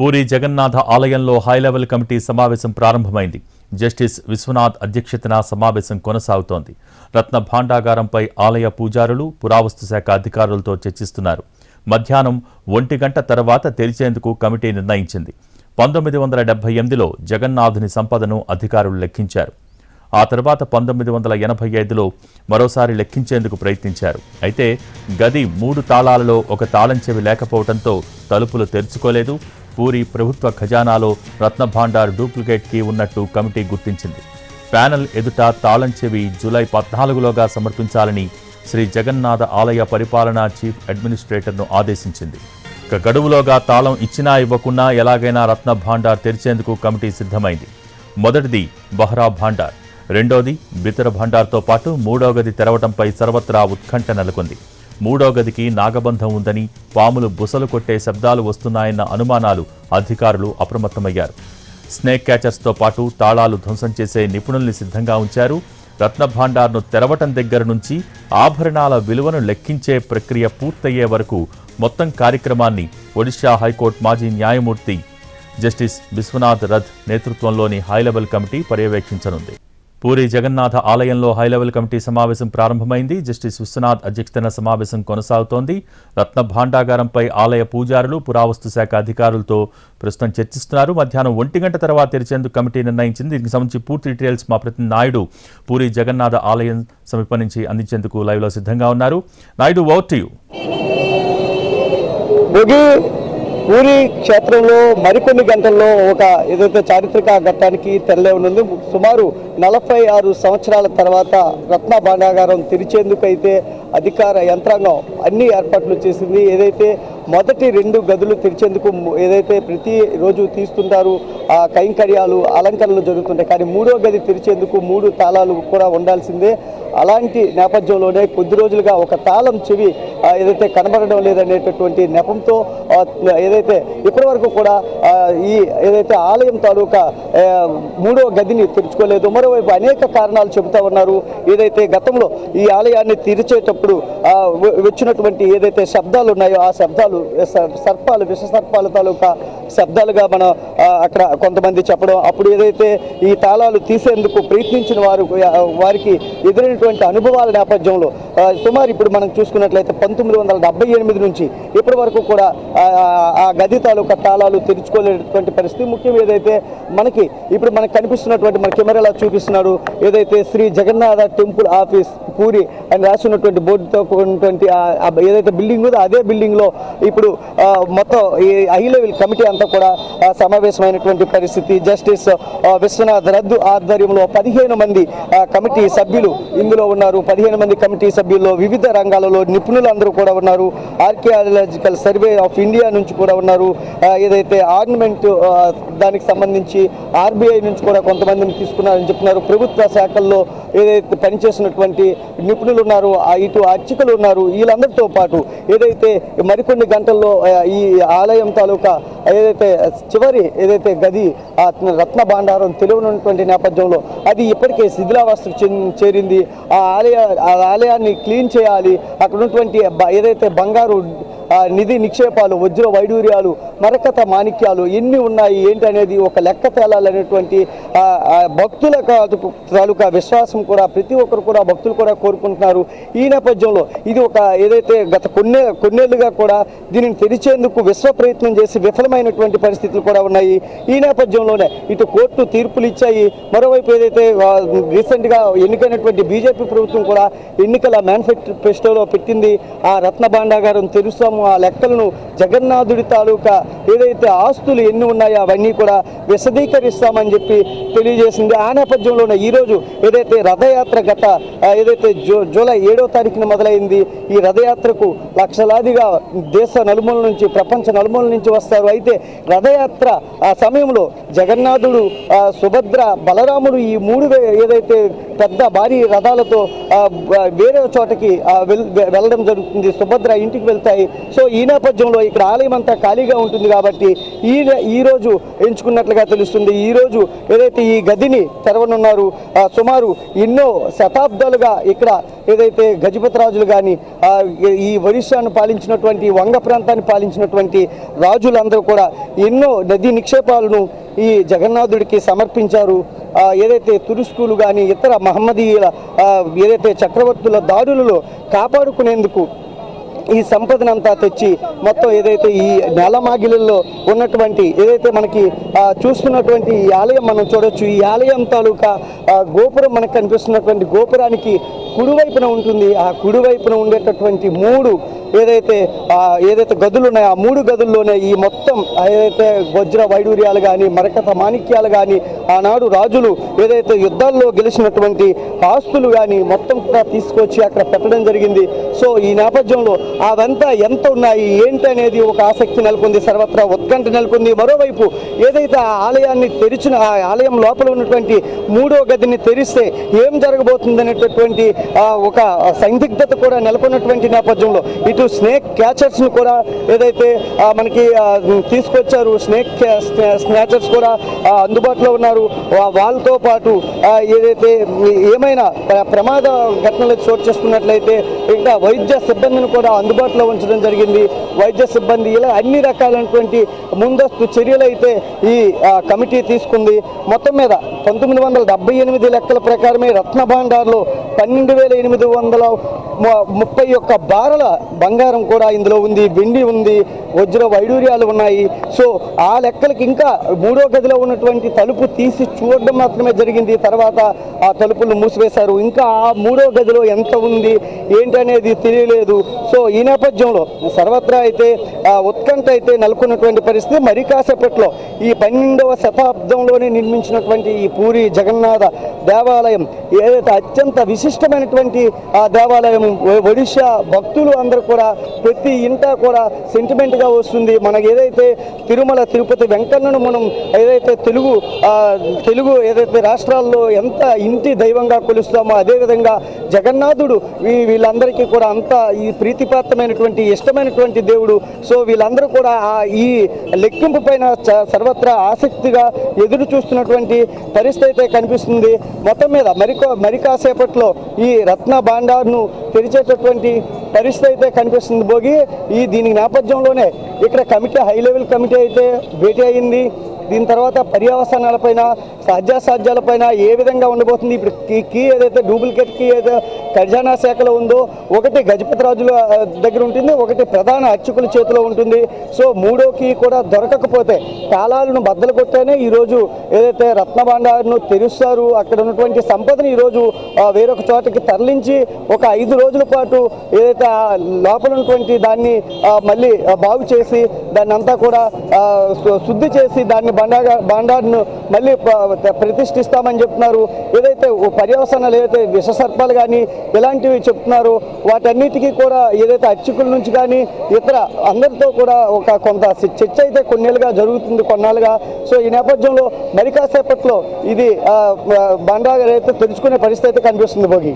పూరి జగన్నాథ ఆలయంలో high level committee సమావేశం ప్రారంభమైంది. జస్టిస్ విశ్వనాథ్ అధ్యక్షతన సమావేశం కొనసాగుతోంది. రత్న భాండాగారంపై ఆలయ పూజారులు పురావస్తు శాఖ అధికారులతో చర్చిస్తున్నారు. మధ్యాహ్నం ఒంటి గంట తర్వాత తెరిచేందుకు కమిటీ నిర్ణయించింది. పంతొమ్మిది వందల డెబ్బై ఎనిమిదిలో జగన్నాథుని సంపదను అధికారులు లెక్కించారు. ఆ తర్వాత పంతొమ్మిది వందల ఎనభై ఐదులో మరోసారి లెక్కించేందుకు ప్రయత్నించారు. అయితే గది మూడు తాళాలలో ఒక తాళం చెవి లేకపోవడంతో తలుపులు తెరుచుకోలేదు. పూరి ప్రభుత్వ ఖజానాలో రత్నభాండార్ డూప్లికేట్కి ఉన్నట్టు కమిటీ గుర్తించింది. ప్యానెల్ ఎదుట తాళం చెవి జూలై పద్నాలుగులోగా సమర్పించాలని శ్రీ జగన్నాథ ఆలయ పరిపాలనా చీఫ్ అడ్మినిస్ట్రేటర్ను ఆదేశించింది. ఇక గడువులోగా తాళం ఇచ్చినా ఇవ్వకున్నా ఎలాగైనా రత్న భాండార్ తెరిచేందుకు కమిటీ సిద్ధమైంది. మొదటిది బహ్రా భాండార్ రెండోది బితర భాండార్తో పాటు మూడవది గది తెరవడంపై సర్వత్రా ఉత్కంఠ నెలకొంది. మూడో గదికి నాగబంధం ఉందని పాములు బుసలు కొట్టే శబ్దాలు వస్తున్నాయన్న అనుమానాలు అధికారులు అప్రమత్తమయ్యారు. స్నేక్ క్యాచర్స్తో పాటు తాళాలు ధ్వంసం చేసే నిపుణుల్ని సిద్ధంగా ఉంచారు. రత్నభాండార్ను తెరవటం దగ్గర నుంచి ఆభరణాల విలువను లెక్కించే ప్రక్రియ పూర్తయ్యే వరకు మొత్తం కార్యక్రమాన్ని ఒడిషా హైకోర్టు మాజీ న్యాయమూర్తి జస్టిస్ విశ్వనాథ్ రథ్ నేతృత్వంలోని హైలెవెల్ కమిటీ పర్యవేక్షించనుంది. పూరి జగన్నాథ ఆలయంలో హైలెవెల్ కమిటీ సమావేశం ప్రారంభమైంది. జస్టిస్ విశ్వనాథ్ అధ్యక్షతన సమావేశం కొనసాగుతోంది. రత్న భాండాగారంపై ఆలయ పూజారులు పురావస్తు శాఖ అధికారులతో ప్రస్తుతం చర్చిస్తున్నారు. మధ్యాహ్నం ఒంటి గంట తర్వాత తెరిచేందుకు కమిటీ నిర్ణయించింది. దీనికి సంబంధించి పూర్తి డీటెయిల్స్ మా ప్రతినిధి నాయుడు పూరి జగన్నాథ ఆలయం సమీపం నుంచి అందించేందుకు లైవ్లో సిద్ధంగా ఉన్నారు. నాయుడు ఓట్ యూ పూరి క్షేత్రంలో మరికొన్ని గంటల్లో ఒక ఏదైతే చారిత్రక ఘట్టానికి తెరలేవనుంది సుమారు నలభై ఆరు సంవత్సరాల తర్వాత రత్న భాండాగారం తెరిచేందుకు అయితే అధికార యంత్రాంగం అన్ని ఏర్పాట్లు చేసింది. ఏదైతే మొదటి రెండు గదులు తెరిచేందుకు ఏదైతే ప్రతి రోజు తీస్తుంటారు ఆ కైంకర్యాలు అలంకరణలు జరుగుతుంటాయి. కానీ మూడో గది తెరిచేందుకు మూడు తాళాలు కూడా ఉండాల్సిందే. అలాంటి నేపథ్యంలోనే కొద్ది రోజులుగా ఒక తాళం చెవి ఏదైతే కనబడడం లేదనేటటువంటి నెపంతో ఏదైతే ఇప్పటి వరకు కూడా ఈ ఏదైతే ఆలయం తాలూకా మూడో గదిని తెరుచుకోలేదు. మరోవైపు అనేక కారణాలు చెబుతా ఉన్నారు. ఏదైతే గతంలో ఈ ఆలయాన్ని తెరిచేటప్పుడు వచ్చినటువంటి ఏదైతే శబ్దాలు ఉన్నాయో ఆ శబ్దాలు సర్పాలు సర్పాలు విష సర్పాల తాలూకా శబ్దాలుగా మనం అక్కడ కొంతమంది చెప్పడం. అప్పుడు ఏదైతే ఈ తాళాలు తీసేందుకు ప్రయత్నించిన వారు వారికి ఎదురైనటువంటి అనుభవాల నేపథ్యంలో సుమారు ఇప్పుడు మనం చూసుకున్నట్లయితే పంతొమ్మిది వందల డెబ్బై ఎనిమిది నుంచి ఇప్పటి వరకు కూడా ఆ, గది తాలూకా తాళాలు తెరుచుకోలేనటువంటి పరిస్థితి ముఖ్యం ఏదైతే మనకి ఇప్పుడు మనకు కనిపిస్తున్నటువంటి మన కెమెరాలో చూపిస్తున్నారు ఏదైతే శ్రీ జగన్నాథ టెంపుల్ ఆఫీస్ పూరి అని రాసినటువంటి బోర్డుతో ఉన్నటువంటి ఏదైతే బిల్డింగ్ ఉందో అదే బిల్డింగ్లో ఇప్పుడు మొత్తం ఈ హై లెవెల్ కమిటీ అంతా కూడా సమావేశమైనటువంటి పరిస్థితి. జస్టిస్ విశ్వనాథ్ రద్దు ఆధ్వర్యంలో పదిహేను మంది కమిటీ సభ్యులు ఇందులో ఉన్నారు. పదిహేను మంది కమిటీ సభ్యుల్లో వివిధ రంగాలలో నిపుణులందరూ కూడా ఉన్నారు. ఆర్కియాలజికల్ సర్వే ఆఫ్ ఇండియా నుంచి కూడా ఉన్నారు. ఏదైతే ఆర్నమెంట్ దానికి సంబంధించి ఆర్బీఐ నుంచి కూడా కొంతమందిని తీసుకున్నారని చెప్తున్నారు. ప్రభుత్వ శాఖల్లో ఏదైతే పనిచేసినటువంటి నిపుణులు ఉన్నారు ఇటు అర్చకులు ఉన్నారు. వీళ్ళందరితో పాటు ఏదైతే మరికొన్ని గంటల్లో ఈ ఆలయం తాలూకా ఏదైతే చివరి ఏదైతే గది ఆ రత్న భాండారం తెలియనటువంటి నేపథ్యంలో అది ఇప్పటికే శిథిలావస్థకు చేరింది. ఆ ఆలయ ఆ ఆలయాన్ని క్లీన్ చేయాలి. అక్కడ ఉన్నటువంటి ఏదైతే బంగారు నిధి నిక్షేపాలు వజ్ర వైడూర్యాలు మరకత మాణిక్యాలు ఎన్ని ఉన్నాయి? ఏంటి అనేది ఒక లెక్క తేలాలనేటువంటి భక్తుల తాలూకా విశ్వాసం కూడా ప్రతి ఒక్కరు కూడా భక్తులు కూడా కోరుకుంటున్నారు. ఈ నేపథ్యంలో ఇది ఒక ఏదైతే గత కొన్నే కొన్నేళ్ళుగా కూడా దీనిని తెరిచేందుకు విశ్వ ప్రయత్నం చేసి విఫలమైనటువంటి పరిస్థితులు కూడా ఉన్నాయి. ఈ నేపథ్యంలోనే ఇటు కోర్టు తీర్పులు ఇచ్చాయి. మరోవైపు ఏదైతే రీసెంట్గా ఎన్నికైనటువంటి బీజేపీ ప్రభుత్వం కూడా ఎన్నికల మేనిఫెస్టోలో పెట్టింది. ఆ రత్న భాండాగారం తెరుస్తాము ఆ లెక్కలను జగన్నాథుడి తాలూకా ఏదైతే ఆస్తులు ఎన్ని ఉన్నాయో అవన్నీ కూడా విశదీకరిస్తామని చెప్పి తెలియజేసింది. ఆ నేపథ్యంలోనే ఈరోజు ఏదైతే రథయాత్ర గత ఏదైతే జూ జూలై ఏడో తారీఖున మొదలైంది ఈ రథయాత్రకు లక్షలాదిగా దేశ నలుమూల నుంచి ప్రపంచ నలుమూల నుంచి వస్తారు. అయితే రథయాత్ర ఆ సమయంలో జగన్నాథుడు సుభద్ర బలరాముడు ఈ మూడు ఏదైతే పెద్ద భారీ రథాలతో వేరే చోటకి వెళ్ళడం జరుగుతుంది. సుభద్ర ఇంటికి వెళ్తాయి. సో ఈ నేపథ్యంలో ఇక్కడ ఆలయం అంతా ఖాళీగా ఉంటుంది కాబట్టి ఈ ఈ రోజు ఎంచుకున్నట్లుగా తెలుస్తుంది. ఈరోజు ఏదైతే ఈ గదిని తెరవనున్నారు సుమారు ఎన్నో శతాబ్దాలుగా ఇక్కడ ఏదైతే గజపతి రాజులు కానీ ఈ ఒరిస్సాను పాలించినటువంటి వంగ ప్రాంతాన్ని పాలించినటువంటి రాజులందరూ కూడా ఎన్నో నదీ నిక్షేపాలను ఈ జగన్నాథుడికి సమర్పించారు. ఏదైతే తురుస్కులు కానీ ఇతర మహమ్మదీయుల ఏదైతే చక్రవర్తుల దాడులలో కాపాడుకునేందుకు ఈ సంపదనంతా తెచ్చి మొత్తం ఏదైతే ఈ నేలమాగిలలో ఉన్నటువంటి ఏదైతే మనకి చూస్తున్నటువంటి ఈ ఆలయం మనం చూడొచ్చు. ఈ ఆలయం తాలూకా గోపురం మనకు కనిపిస్తున్నటువంటి గోపురానికి కుడివైపున ఉంటుంది. ఆ కుడివైపున ఉండేటటువంటి మూడు ఏదైతే ఆ, ఏదైతే గదులు ఉన్నాయో ఆ మూడు గదుల్లోనే ఈ మొత్తం ఏదైతే వజ్ర వైడూర్యాలు కానీ మరకత మాణిక్యాలు కానీ ఆనాడు రాజులు ఏదైతే యుద్ధాల్లో గెలిచినటువంటి ఆస్తులు కానీ మొత్తం కూడా తీసుకొచ్చి అక్కడ పెట్టడం జరిగింది. సో ఈ నేపథ్యంలో అవంతా ఎంత ఉన్నాయి ఏంటి అనేది ఒక ఆసక్తి నెలకొంది సర్వత్రా ఉత్కంఠ నెలకొంది. మరోవైపు ఏదైతే ఆ ఆలయాన్ని తెరిచిన ఆ ఆలయం లోపల ఉన్నటువంటి మూడో గదిని తెరిస్తే ఏం జరగబోతుంది అనేటటువంటి ఆ, ఒక సందిగ్ధత కూడా నెలకొన్నటువంటి నేపథ్యంలో ఇటు స్నేక్ క్యాచర్స్ను కూడా ఏదైతే మనకి తీసుకొచ్చారు స్నేక్ స్నాచర్స్ కూడా అందుబాటులో ఉన్నారు. వాళ్ళతో పాటు ఏదైతే ఏమైనా ప్రమాద ఘటనలు చోటు చేసుకున్నట్లయితే ఇంకా వైద్య సిబ్బందిని కూడా అందుబాటులో ఉంచడం జరిగింది. వైద్య సిబ్బంది ఇలా అన్ని రకాలైనటువంటి ముందస్తు చర్యలు అయితే ఈ కమిటీ తీసుకుంది. మొత్తం మీద పంతొమ్మిది వందల డెబ్బై ఎనిమిది లెక్కల ప్రకారమే రత్న భాండార్లో పన్నెండు వేల ఎనిమిది వందల ముప్పై ఒక్క బారల బంగారం కూడా ఇందులో ఉంది వెండి ఉంది వజ్ర వైడూర్యాలు ఉన్నాయి. సో ఆ లెక్కలకి ఇంకా మూడో గదిలో ఉన్నటువంటి తలుపు తీసి చూడడం మాత్రమే జరిగింది. తర్వాత ఆ తలుపులు మూసివేశారు. ఇంకా ఆ మూడో గదిలో ఎంత ఉంది ఏంటనేది తెలియలేదు. సో ఈ నేపథ్యంలో సర్వత్రా అయితే ఆ ఉత్కంఠ అయితే నెలకొన్నటువంటి పరిస్థితి. మరి కాసేపట్లో ఈ పన్నెండవ శతాబ్దంలోనే నిర్మించినటువంటి ఈ పూరి జగన్నాథ దేవాలయం ఏదైతే అత్యంత విశిష్టమైనటువంటి ఆ దేవాలయం ఒ- ఒడిశా భక్తులు అందరూ కూడా ప్రతి ఇంట కూడా సెంటిమెంట్గా వస్తుంది. మనకి ఏదైతే తిరుమల తిరుపతి వెంకన్నను మనం ఏదైతే తెలుగు తెలుగు ఏదైతే రాష్ట్రాల్లో ఎంత ఇంటి దైవంగా కొలుస్తామో అదేవిధంగా జగన్నాథుడు వీళ్ళందరికీ కూడా అంత ఈ ప్రీతిపాత్రమైనటువంటి ఇష్టమైనటువంటి దేవుడు. సో వీళ్ళందరూ కూడా ఆ ఈ లెక్కింపు పైన సర్వత్రా ఆసక్తిగా ఎదురు చూస్తున్నటువంటి పరిస్థితి అయితే కనిపిస్తుంది. మొత్తం మీద మరి మరి కాసేపట్లో ఈ రత్న భాండార్ను తెరిచేటటువంటి పరిస్థితి అయితే కనిపిస్తుంది భోగి. ఈ దీని నేపథ్యంలోనే ఇక్కడ కమిటీ హై లెవెల్ కమిటీ అయితే భేటీ అయింది. దీని తర్వాత పర్యావసనాలపైన సాధ్యాసాధ్యాలపైన ఏ విధంగా ఉండబోతుంది? ఇప్పుడు కీ ఏదైతే డూప్లికేట్ కీ ఏదైతే ఖజానా శాఖలో ఉందో ఒకటి గజపతి రాజుల దగ్గర ఉంటుంది ఒకటి ప్రధాన అర్చకుల చేతిలో ఉంటుంది. సో మూడో కీ కూడా దొరకకపోతే తాళాలను బద్దలు కొట్టేనే ఈరోజు ఏదైతే రత్నభాండారును తెరుస్తారు అక్కడ ఉన్నటువంటి సంపదను ఈరోజు వేరొక చోటకి తరలించి ఒక ఐదు రోజుల పాటు ఏదైతే లోపల ఉన్నటువంటి దాన్ని మళ్ళీ బాగు చేసి దాన్ని అంతా కూడా శుద్ధి చేసి దాన్ని బండాగా బాండార్ను మళ్ళీ ప్రతిష్ఠిస్తామని చెప్తున్నారు. ఏదైతే ఓ పర్యవసానాలు ఏదైతే విషసర్పాలు కానీ ఇలాంటివి చెప్తున్నారు వాటన్నిటికీ కూడా ఏదైతే అర్చకుల నుంచి కానీ ఇతర అందరితో కూడా ఒక కొంత చర్చ అయితే కొన్నేళ్ళుగా జరుగుతుంది కొన్నాళ్ళుగా. సో ఈ నేపథ్యంలో మరి కాసేపట్లో ఇది ఆ, అయితే తెలుసుకునే పరిస్థితి అయితే కనిపిస్తుంది భోగి.